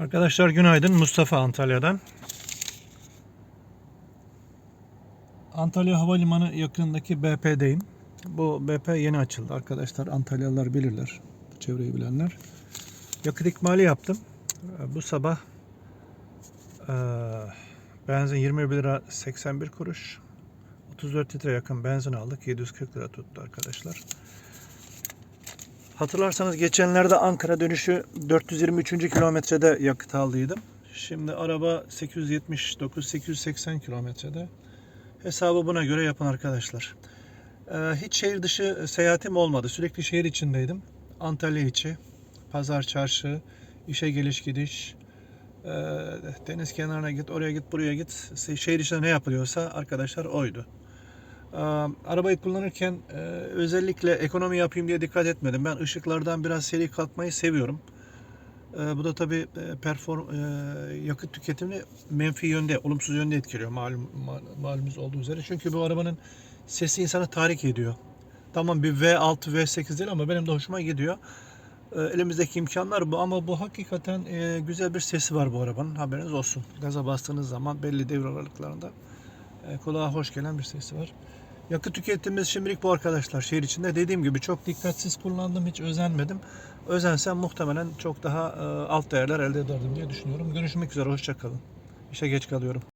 Arkadaşlar günaydın. Mustafa Antalya'dan. Antalya Havalimanı yakınındaki BP'deyim. Bu BP yeni açıldı arkadaşlar. Antalyalılar bilirler. Çevreyi bilenler. Yakıt ikmali yaptım. Ee, Bu sabah eee, benzin 21 lira 81 kuruş. 34 litre yakın benzin aldık. 740 lira tuttu arkadaşlar. Hatırlarsanız geçenlerde Ankara dönüşü 423. kilometrede yakıt aldıydım. Şimdi araba 879-880 kilometrede. Hesabı buna göre yapın arkadaşlar. Ee, hiç şehir dışı seyahatim olmadı. Sürekli şehir içindeydim. Antalya içi, pazar çarşı, işe geliş gidiş, ee, deniz kenarına git, oraya git, buraya git. Şehir içinde ne yapılıyorsa arkadaşlar oydu. Arabayı kullanırken e, özellikle ekonomi yapayım diye dikkat etmedim. Ben ışıklardan biraz seri kalkmayı seviyorum. Ee, Bu da tabii e, perform e, yakıt tüketimini menfi yönde, olumsuz yönde etkiliyor malum mal- malumuz olduğu üzere. Çünkü bu arabanın sesi insanı tahrik ediyor. Tamam bir V6, V8 değil ama benim de hoşuma gidiyor. Elimizdeki imkanlar bu ama bu hakikaten e, güzel bir sesi var bu arabanın. Haberiniz olsun. Gaza bastığınız zaman belli devir aralıklarında e, kulağa hoş gelen bir sesi var. Yakıt tüketimimiz şimdilik bu arkadaşlar. Şehir içinde dediğim gibi çok dikkatsiz kullandım. Hiç özenmedim. Özensem muhtemelen çok daha e, alt değerler elde ederdim diye düşünüyorum. Görüşmek üzere. Hoşçakalın. İşe geç kalıyorum.